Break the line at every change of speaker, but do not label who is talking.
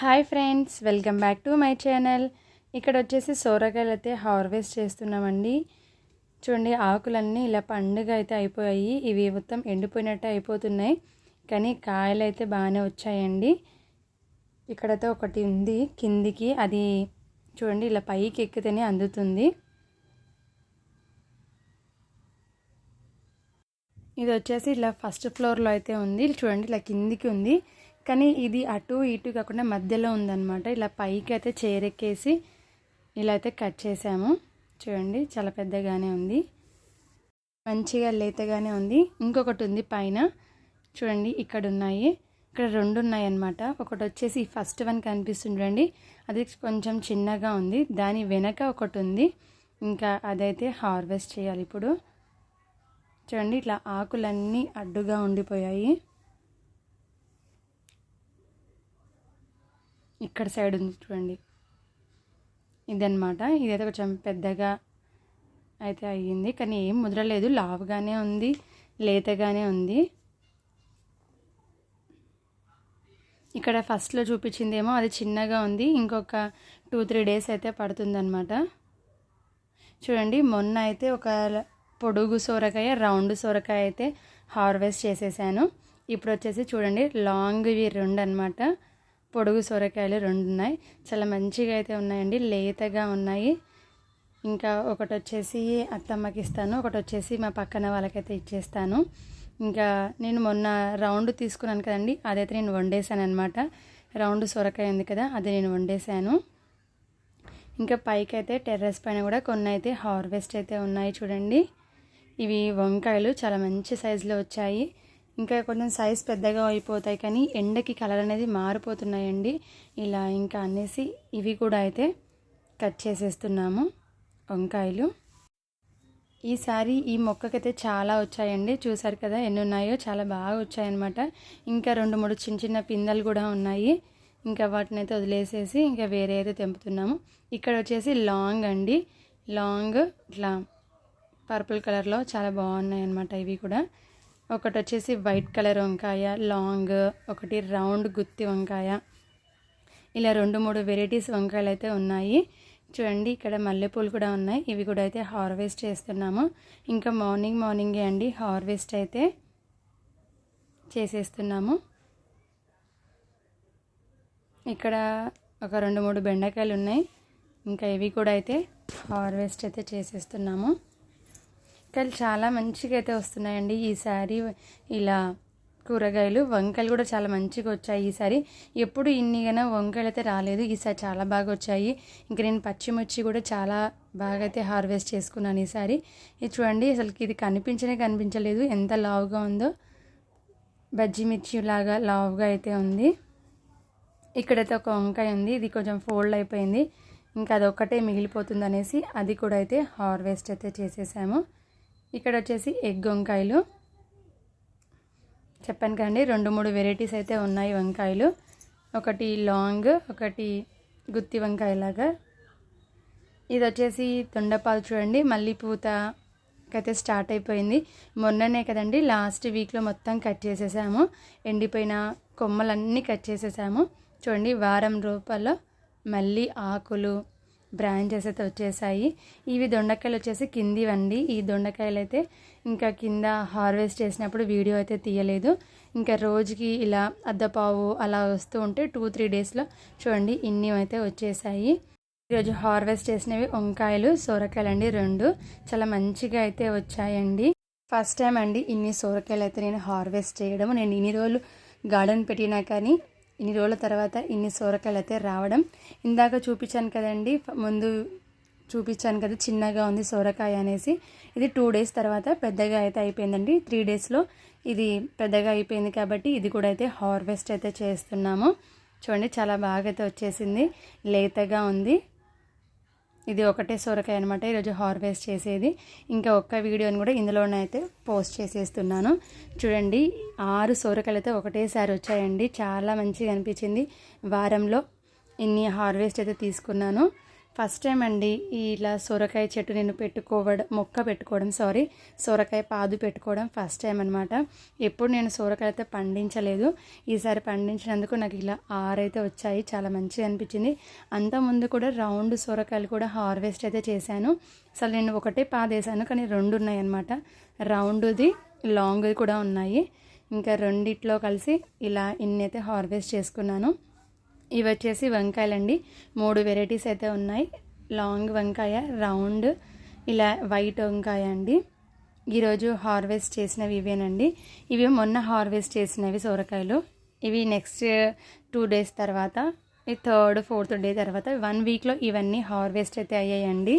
Hi friends welcome back to my channel. ఇక్కడ వచ్చేసి సోరకాయలు అయితే హార్వెస్ట్ చేస్తున్నామండి. చూడండి ఆకులన్నీ ఇలా పండుగ అయితే అయిపోయాయి. ఇవి మొత్తం ఎండిపోయినట్టు అయిపోతున్నాయి. కానీ కాయలు అయితే బాగానే వచ్చాయండి. ఇక్కడైతే ఒకటి ఉంది కిందికి. అది చూడండి ఇలా పైకి ఎక్కితేనే అందుతుంది. ఇది వచ్చేసి ఇలా ఫస్ట్ ఫ్లోర్లో అయితే ఉంది. చూడండి ఇలా కిందికి ఉంది. కానీ ఇది అటు ఇటు కాకుండా మధ్యలో ఉందన్నమాట. ఇలా పైకి అయితే చేరెక్కేసి ఇలా అయితే కట్ చేసాము. చూడండి చాలా పెద్దగానే ఉంది. మంచిగా లేతగానే ఉంది. ఇంకొకటి ఉంది పైన. చూడండి ఇక్కడ ఉన్నాయి. ఇక్కడ రెండు ఉన్నాయి అన్నమాట. ఒకటి వచ్చేసి ఫస్ట్ వన్ కనిపిస్తుంది చూడండి. అది కొంచెం చిన్నగా ఉంది. దాని వెనక ఒకటి ఉంది. ఇంకా అదైతే హార్వెస్ట్ చేయాలి ఇప్పుడు. చూడండి ఇట్లా ఆకులన్నీ అడ్డుగా ఉండిపోయాయి. ఇక్కడ సైడ్ ఉంది చూడండి. ఇదన్నమాట. ఇదైతే కొంచెం పెద్దగా అయితే అయ్యింది. కానీ ఏం ముద్రలేదు లావుగానే ఉంది లేతగానే ఉంది. ఇక్కడ ఫస్ట్లో చూపించిందేమో అది చిన్నగా ఉంది. ఇంకొక టూ త్రీ డేస్ అయితే పడుతుందన్నమాట. చూడండి మొన్న అయితే ఒక పొడుగు సోరకాయ రౌండ్ సోరకాయ అయితే హార్వెస్ట్ చేసేసాను. ఇప్పుడు వచ్చేసి చూడండి లాంగ్ ఇవి రెండు అనమాట పొడుగు సొరకాయలు రెండు ఉన్నాయి. చాలా మంచిగా అయితే ఉన్నాయండి. లేతగా ఉన్నాయి. ఇంకా ఒకటి వచ్చేసి అత్తమ్మకి ఇస్తాను. ఒకటి వచ్చేసి మా పక్కన వాళ్ళకైతే ఇచ్చేస్తాను. ఇంకా నేను మొన్న రౌండ్ తీసుకున్నాను కదండి. అదైతే నేను వండేసాను అనమాట రౌండ్ సొరకాయ ఉంది కదా అది నేను వండేసాను ఇంకా పైకి అయితే టెర్రస్ పైన కూడా కొన్ని అయితే హార్వెస్ట్ అయితే ఉన్నాయి చూడండి. ఇవి వంకాయలు చాలా మంచి సైజులో వచ్చాయి. ఇంకా కొంచెం సైజ్ పెద్దగా అయిపోతాయి కానీ ఎండకి కలర్ అనేది మారిపోతున్నాయండి. ఇలా ఇంకా అనేసి ఇవి కూడా అయితే కట్ చేసేస్తున్నాము వంకాయలు. ఈసారి ఈ మొక్కకైతే చాలా వచ్చాయండి. చూసారు కదా ఎన్ని ఉన్నాయో? చాలా బాగా వచ్చాయన్నమాట. ఇంకా రెండు మూడు చిన్న చిన్న పిందెలు కూడా ఉన్నాయి. ఇంకా వాటిని అయితే వదిలేసేసి ఇంకా వేరే అయితే తెంపుతున్నాము. ఇక్కడ వచ్చేసి లాంగ్ అండి. లాంగ్ ఇట్లా పర్పుల్ కలర్లో చాలా బాగున్నాయి అన్నమాట ఇవి కూడా. ఒకటి వచ్చేసి వైట్ కలర్ వంకాయ లాంగ్ ఒకటి రౌండ్ గుత్తి వంకాయ. ఇలా రెండు మూడు వెరైటీస్ వంకాయలు అయితే ఉన్నాయి. చూడండి ఇక్కడ మల్లెపూలు కూడా ఉన్నాయి. ఇవి కూడా అయితే హార్వెస్ట్ చేస్తున్నాము. ఇంకా మార్నింగ్ మార్నింగే అండి హార్వెస్ట్ అయితే చేసేస్తున్నాము. ఇక్కడ ఒక రెండు మూడు బెండకాయలు ఉన్నాయి ఇంకా ఇవి కూడా అయితే హార్వెస్ట్ అయితే చేసేస్తున్నాము. వంకాయలు చాలా మంచిగా అయితే వస్తున్నాయండి ఈసారి ఇలా కూరగాయలు వంకాయలు కూడా చాలా మంచిగా వచ్చాయి ఈసారి ఎప్పుడు ఇన్నిగానో వంకాయలు అయితే రాలేదు ఈసారి చాలా బాగా వచ్చాయి ఇంకా నేను పచ్చిమిర్చి కూడా చాలా బాగా అయితే హార్వెస్ట్ చేసుకున్నాను ఈసారి ఇది చూడండి అసలుకి ఇది కనిపించనే కనిపించలేదు. ఎంత లావుగా ఉందో. బజ్జి మిర్చి లాగా లావుగా అయితే ఉంది. ఇక్కడైతే ఒక వంకాయ ఉంది. ఇది కొంచెం ఫోల్డ్ అయిపోయింది. ఇంకా అది ఒక్కటే మిగిలిపోతుంది అనేసి అది కూడా అయితే హార్వెస్ట్ అయితే చేసేసాము. ఇక్కడ వచ్చేసి ఎగ్ వంకాయలు. చెప్పాను కదండి రెండు మూడు వెరైటీస్ అయితే ఉన్నాయి వంకాయలు. ఒకటి లాంగ్ ఒకటి గుత్తి వంకాయలాగా. ఇది వచ్చేసి తొండపాలు చూడండి మళ్ళీ పూత అయితే స్టార్ట్ అయిపోయింది. మొన్ననే కదండి లాస్ట్ వీక్లో మొత్తం కట్ చేసేసాము. ఎండిపోయిన కొమ్మలన్నీ కట్ చేసేసాము. చూడండి వారం రూపాయల్లో మళ్ళీ ఆకులు బ్రాంచెస్ అయితే వచ్చేసాయి. ఇవి దొండకాయలు వచ్చేసి కింది వండి ఈ దొండకాయలు అయితే ఇంకా కింద హార్వెస్ట్ చేసినప్పుడు వీడియో అయితే తీయలేదు. ఇంకా రోజుకి ఇలా అద్దపావు అలా వస్తూ ఉంటే టూ త్రీ డేస్లో చూడండి ఇన్ని అయితే వచ్చేసాయి. ఈరోజు హార్వెస్ట్ చేసినవి వంకాయలు సోరకాయలు అండి రెండు. చాలా మంచిగా అయితే వచ్చాయండి. ఫస్ట్ టైం అండి ఇన్ని సోరకాయలు అయితే నేను హార్వెస్ట్ చేయడం నేను ఇన్ని రోజులు గార్డెన్ పెట్టినా కానీ ఇన్ని రోజుల తర్వాత ఇన్ని సోరకాయలు అయితే రావడం. ఇందాక చూపించాను కదండి ముందు చూపించాను కదా చిన్నగా ఉంది సోరకాయ అనేసి. ఇది టూ డేస్ తర్వాత పెద్దగా అయితే అయిపోయిందండి. త్రీ డేస్లో ఇది పెద్దగా అయిపోయింది కాబట్టి ఇది కూడా అయితే హార్వెస్ట్ అయితే చేస్తున్నాము. చూడండి చాలా బాగా అయితే వచ్చేసింది. లేతగా ఉంది. ఇది ఒకటే సొరకాయ అనమాట ఈరోజు హార్వెస్ట్ చేసేది. ఇంకా ఒక్క వీడియోని కూడా ఇందులోనే అయితే పోస్ట్ చేసేస్తున్నాను. చూడండి ఆరు సొరకాయలతో అయితే ఒకటేసారి వచ్చాయండి. చాలా మంచిగా అనిపించింది. వారంలో ఇన్ని హార్వెస్ట్ అయితే తీసుకున్నాను. ఫస్ట్ టైం అండి ఇలా సొరకాయ చెట్టు నేను పెట్టుకోవడం మొక్క పెట్టుకోవడం సారీ సొరకాయ పాదు పెట్టుకోవడం ఫస్ట్ టైం అనమాట ఎప్పుడు నేను సొరకాయ అయితే పండించలేదు. ఈసారి పండించినందుకు నాకు ఇలా ఆరైతే వచ్చాయి చాలా మంచిగా అనిపించింది. అంత ముందు కూడా రౌండ్ సొరకాయలు కూడా హార్వెస్ట్ అయితే చేశాను. అసలు నేను ఒకటే పాదేశాను కానీ రెండు ఉన్నాయి అనమాట రౌండ్ది లాంగ్ది కూడా ఉన్నాయి. ఇంకా రెండిట్లో కలిసి ఇలా ఇన్ని అయితే హార్వెస్ట్ చేసుకున్నాను. ఇవి వచ్చేసి వంకాయలండి. మూడు వెరైటీస్ అయితే ఉన్నాయి. లాంగ్ వంకాయ రౌండ్ ఇలా వైట్ వంకాయ అండి. ఈరోజు హార్వెస్ట్ చేసినవి ఇవేనండి. ఇవి మొన్న హార్వెస్ట్ చేసినవి సొరకాయలు. ఇవి నెక్స్ట్ టూ డేస్ తర్వాత ఈ థర్డ్ ఫోర్త్ డే తర్వాత వన్ వీక్లో ఇవన్నీ హార్వెస్ట్ అయితే అయ్యాయండి.